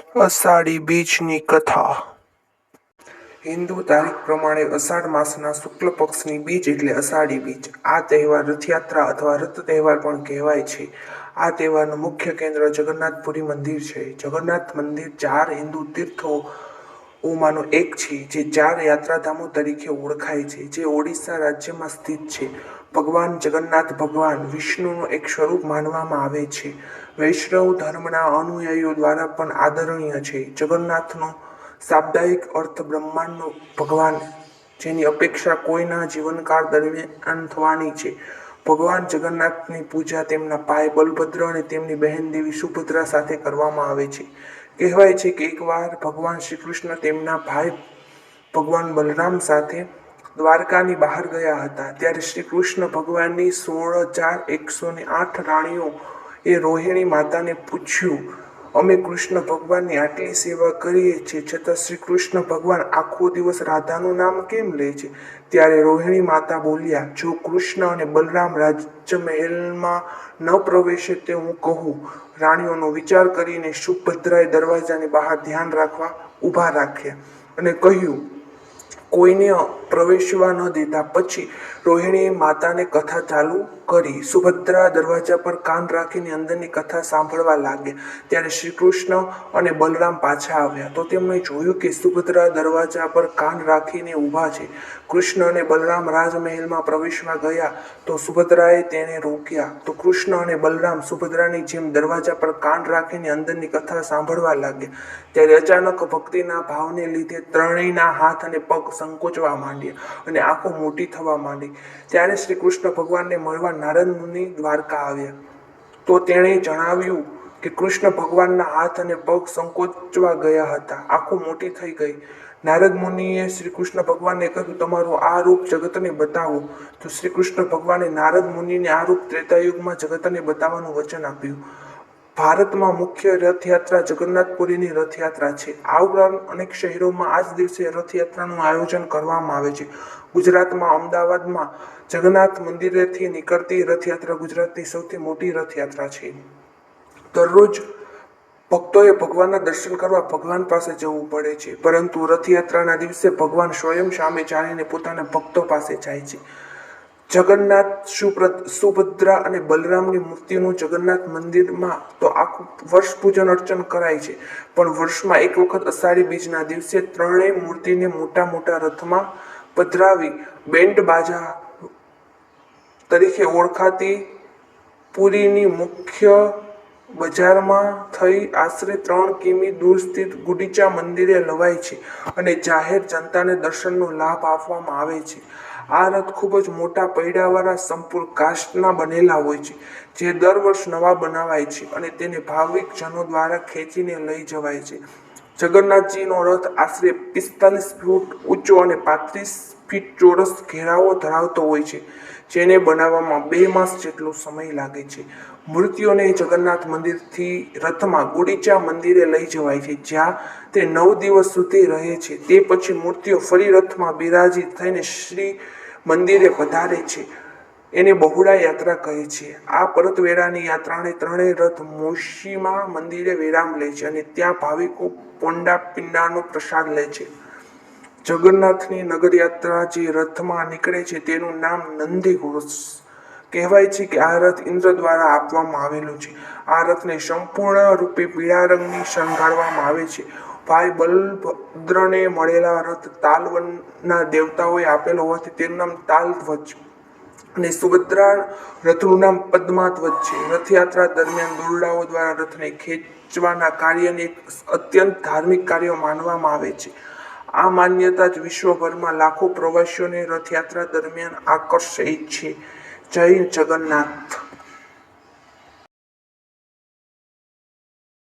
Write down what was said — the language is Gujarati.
અષાઢી બીજની કથા. હિન્દુ તારીખ પ્રમાણે અષાઢ માસના શુક્લ પક્ષની બીજ એટલે અષાઢી બીજ. આ તહેવાર રથયાત્રા અથવા રથ તહેવાર પણ કહેવાય છે. આ તહેવારનું મુખ્ય કેન્દ્ર જગન્નાથપુરી મંદિર છે. જગન્નાથ મંદિર ચાર હિન્દુ તીર્થો ઓમાંનું એક છે, જે ચાર યાત્રાધામો તરીકે ઓળખાય છે, જે ઓડિશા રાજ્યમાં સ્થિત છે. ભગવાન જગન્નાથ ભગવાન વિષ્ણુનું એક સ્વરૂપ માનવામાં આવે છે. વૈષ્ણવ ધર્મના અનુયાયીઓ દ્વારા પણ આદરણીય છે. જગન્નાથનો શાબ્દાયિક અર્થ બ્રહ્માંડનો ભગવાન, જેની અપેક્ષા કોઈના જીવનકાળ દરમિયાન થવાની છે. ભગવાન જગન્નાથની પૂજા તેમના ભાઈ બલભદ્ર અને તેમની બહેન દેવી સુભદ્રા સાથે કરવામાં આવે છે. કહેવાય છે કે એકવાર ભગવાન શ્રી કૃષ્ણ તેમના ભાઈ ભગવાન બલરામ સાથે દ્વારકાની બહાર ગયા હતા, ત્યારે શ્રી કૃષ્ણ ભગવાનની સોળ હજાર એકસો ને આઠ રાણીઓ એ રોહિણી માતાને પૂછ્યું અમે કૃષ્ણ ભગવાનની આટલી સેવા કરીએ છીએ, છતાં શ્રી કૃષ્ણ ભગવાન આખો દિવસ રાધાનું નામ કેમ લે છે? ત્યારે રોહિણી માતા બોલ્યા, જો કૃષ્ણ અને બલરામ રાજ મહેલમાં ન પ્રવેશે તે હું કહું. રાણીઓનો વિચાર કરીને સુભદ્રાએ દરવાજાની બહાર ધ્યાન રાખવા ઊભા રાખ્યા અને કહ્યું કોઈને પ્રવેશવા ન દેતા. પછી રોહિણીએ માતાને કથા ચાલુ કરી. સુભદ્રા દરવાજા પર કાન રાખીને અંદરની કથા સાંભળવા લાગ્યા. ત્યારે શ્રી કૃષ્ણ અને બલરામ પાછા આવ્યા. તો તેમણે જોયું કે સુભદ્રા દરવાજા પર કાન રાખીને ઊભા છે. કૃષ્ણ અને બલરામ રાજમહેલમાં પ્રવેશવા ગયા. તો સુભદ્રાએ તેને રોક્યા. તો કૃષ્ણ અને બલરામ સુભદ્રાની જેમ દરવાજા પર કાન રાખીને અંદરની કથા સાંભળવા લાગ્યા. ત્યારે અચાનક ભક્તિના ભાવને લીધે ત્રણેયના હાથ અને પગ સંકોચવા માંડ્યા અને આંખો મોટી થવા માંડી. ત્યારે શ્રી કૃષ્ણ ભગવાનને મળવા નારદ મુનિ દ્વારકા આવ્યા. તો તેણે જણાવ્યું કે કૃષ્ણ ભગવાનના હાથ અને પગ સંકોચવા ગયા હતા. આંખો મોટી થઈ ગઈ. નારદ મુનિએ શ્રી કૃષ્ણ ભગવાનને કહ્યું, તમારું આ રૂપ જગતને બતાવો. તો શ્રી કૃષ્ણ ભગવાને નારદ મુનિને આ રૂપ ત્રેતાયુગમાં જગતને બતાવવાનું વચન આપ્યું. ભારતમાં મુખ્ય રથયાત્રા જગન્નાથપુરીની રથયાત્રા છે. આ ઉપરાંત અનેક શહેરોમાં આ જ દિવસે રથયાત્રાનું આયોજન કરવામાં આવે છે. ગુજરાતમાં, અમદાવાદમાં જગન્નાથ મંદિરેથી નીકળતી રથયાત્રા ગુજરાતની સૌથી મોટી રથયાત્રા છે. દરરોજ ભક્તોએ ભગવાનના દર્શન કરવા ભગવાન પાસે જવું પડે છે. પરંતુ રથયાત્રાના દિવસે ભગવાન સ્વયં સામે ચાલીને પોતાના ભક્તો પાસે જાય છે. જગન્નાથ સુપ્રત, સુભદ્રા અને બલરામની મૂર્તિનું જગન્નાથ મંદિરમાં તો આખું વર્ષ પૂજન અર્ચન કરાય છે. પણ વર્ષમાં એક વખત અષાઢી બીજના દિવસે ત્રણેય મૂર્તિને મોટા મોટા રથમાં પધરાવી બેન્ડ બાજા તરીકે ઓળખાતી પુરીની મુખ્ય બજારમાં થઈ આશરે ત્રણ કિમી દૂર સ્થિત ગુડીચા મંદિરે લવાય છે અને જાહેર જનતાને દર્શનનો લાભ આપવામાં આવે છે. આ રથ ખૂબ જ મોટા પૈડાવાળા સંપૂર્ણ કાષ્ટના બનેલા હોય છે, જે દર વર્ષ નવા બનાવાય છે અને તેને ભાવિક જનો દ્વારા ખેંચીને લઈ જવાય છે. જગન્નાથજીનો રથ આશરે પિસ્તાલીસ ફૂટ ઊંચો અને પાંત્રીસ ફીટ ચોરસ ઘેરાવો ધરાવતો હોય છે, જેને બનાવવામાં બે માસ જેટલો સમય લાગે છે. મૂર્તિઓને જગન્નાથ મંદિરથી રથમાં ગુડીચા મંદિરે લઈ જવાય છે, જ્યાં તે નવ દિવસ સુધી રહે છે. તે પછી મૂર્તિઓ ફરી રથમાં બિરાજી થઈને શ્રી મંદિરે પધારે છે. એને બહુડા યાત્રા કહે છે. આ પરતવેળાની યાત્રાને ત્રણેય રથ મોશીમાં મંદિરે વિરામ લે છે અને ત્યાં ભાવિકો પોંડા પિંડાનો પ્રસાદ લે છે. જગન્નાથની નગરયાત્રા જે રથમાં નીકળે છે, તેનું નામ નંદી ઘોષ કહેવાય છે કે આ રથ ઇન્દ્ર દ્વારા આપવામાં આવેલું છે. આ રથને સંપૂર્ણ રૂપે પીળા રંગની શણગારવામાં આવે છે. ભાઈ બલભદ્રને મળેલા રથ તાલવનના દેવતાઓએ આપેલો હોવાથી તેનું નામ તાલધ્વજ અને સુભદ્રા રથનું નામ પદ્માધ્વજ છે. રથયાત્રા દરમિયાન દોરડાઓ દ્વારા રથને ખેંચવાના કાર્યને અત્યંત ધાર્મિક કાર્ય માનવામાં આવે છે. આ માન્યતા જ વિશ્વભરમાં લાખો પ્રવાસીઓને રથયાત્રા દરમિયાન આકર્ષે છે. જય જગન્નાથ.